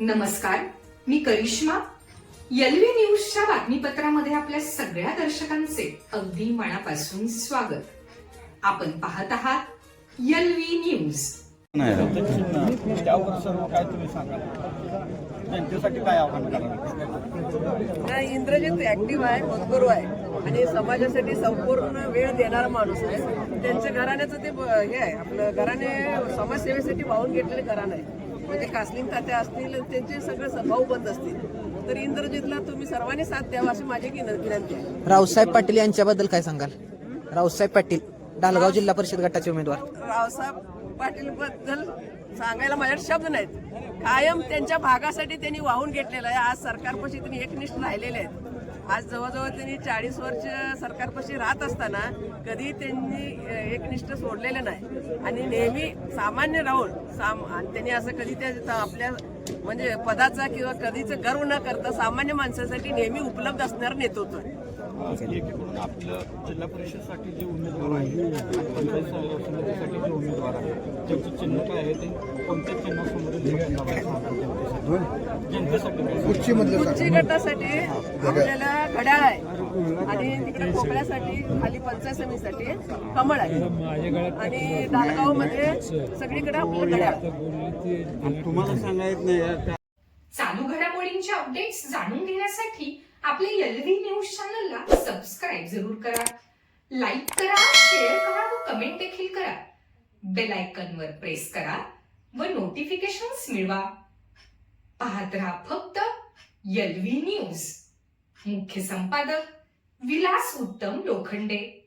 नमस्कार मी करिश्मा. यलवी न्यूजच्या बातमीपत्रामध्ये आपल्या सगळ्या दर्शकांचे अगदी मनापासून स्वागत. आपण पाहत आहात यलवी न्यूज. त्यावर सर्व काय तुम्ही सांगाल जनतेसाठी काय आव्हान कराल नाही इंद्रजित ऍक्टिव्ह आहे मजबूर आहे. आणि समाजासाठी संपूर्ण वेळ देणारा माणूस आहे. त्यांच्या घराण्याचं ते हे आहे. आपलं घराणे समाजसेवेसाठी वाहून घेतलेले घराणं आहे. म्हणजे कासलिंग तात्या असतील त्यांचे सगळे भाऊ बंद असतील. तर इंद्रजितला तुम्ही सर्वांनी साथ द्यावा अशी माझी विन- विनंती आहे. रावसाहेब पाटील यांच्याबद्दल काय सांगाल? रावसाहेब पाटील डालगाव जिल्हा परिषद गटाचे उमेदवार. रावसाहेब पाटील बद्दल सांगायला माझ्याकडे शब्द नाहीत. कायम त्यांच्या भागासाठी त्यांनी वाहून घेतलेलं आहे. आज सरकारपाशी त्यांनी एकनिष्ठ राहिलेले आहेत. आज जवळजवळ त्यांनी चाळीस वर्ष सरकारपाशी राहत असताना कधी त्यांनी एकनिष्ठ सोडलेलं नाही. आणि नेहमी सामान्य राहून साम त्यांनी असं कधी त्या आपल्या म्हणजे पदाचा किंवा कधीच गर्व न करता सामान्य माणसासाठी नेहमी उपलब्ध असणार नेतृत्व. एकीकडून आपलं जिल्हा परिषदसाठी जे उमेदवार आहे पंचायत समितीसाठी जे उमेदवार आहे त्यांचं चिन्ह काय आहे ते कोणत्या चिन्हासमोर उच्च गटासाठी आपल्याला घड्याळ आहे. आणि तिकडे खाली पंचायत समितीसाठी कमळ आहे. आणि दालगावमध्ये सगळीकडे आपलं घड्याळ आहे. तुम्हाला सांगायचं नाही चालू घडामोडींचे अपडेट्स जाणून घेण्यासाठी आपल्या एलव्ही न्यूज चॅनलला सबस्क्राईब जरूर करा. लाईक करा शेअर करा व कमेंट देखील करा. बेल वर प्रेस करा व नोटिफिकेशन्स मिळवा. पाहत राहा फक्त एलव्ही न्यूज मुख्य संपादक विलास उत्तम लोखंडे.